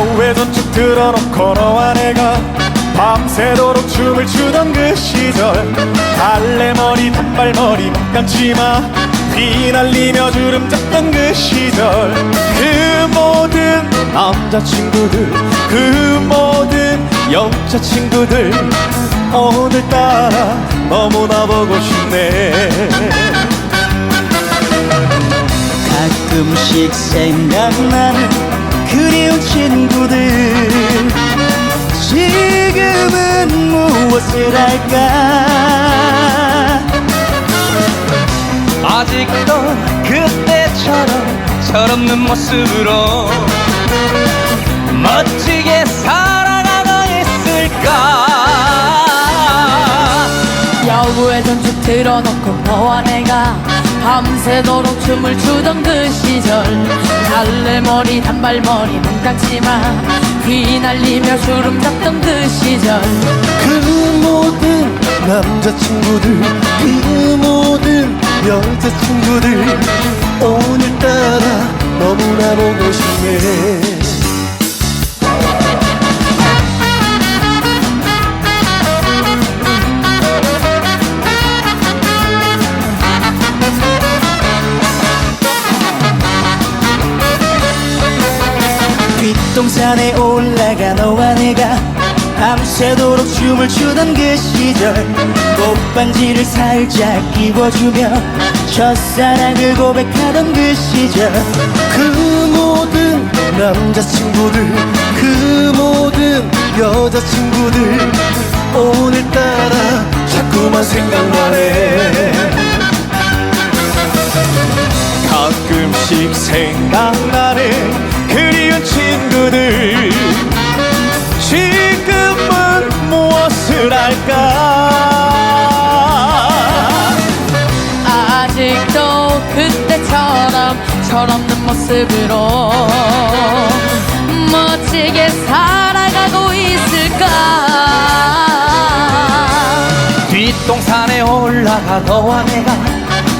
우회전 틀어놓고 너와 내가 밤새도록 춤을 추던 그 시절. 갈래머리 단발머리 감치마. 휘날리며 주름 잡던 그 시절. 그 모든 남자친구들 그 모든 여자친구들 오늘따라 너무나 보고 싶네. 가끔씩 생각나는 그리운 친구들. 지금은 무엇을 할까? 아직도 그때처럼 철없는 모습으로 멋지게 살아가고 있을까? 여우의 전축 틀어놓고 너와 내가 밤새도록 춤을 추던 그 시절. 달래머리 단발머리 눈감치마. 휘날리며 주름 잡던 그 시절. 그 모든 남자친구들 그 모든 여자친구들 오늘따라 너무나 보고 싶네 동산에 올라가 너와 내가 밤새도록 춤을 추던 그 시절. 꽃반지를 살짝 끼워주며 첫사랑을 고백하던 그 시절. 그 모든 남자친구들 그 모든 여자친구들 오늘따라 자꾸만 생각나네 철없는 모습으로 멋지게 살아가고 있을까? 뒷동산에 올라가 너와 내가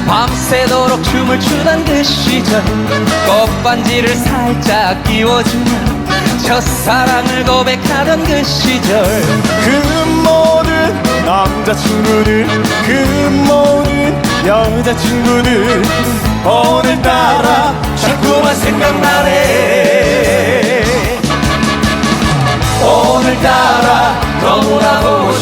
밤새도록 춤을 추던 그 시절. 꽃반지를 살짝 끼워주며 첫사랑을 고백하던 그 시절. 그 모든 남자친구들 그 모든 여자친구들 오늘따라 자꾸만 생각나네. 오늘따라 너무나 보고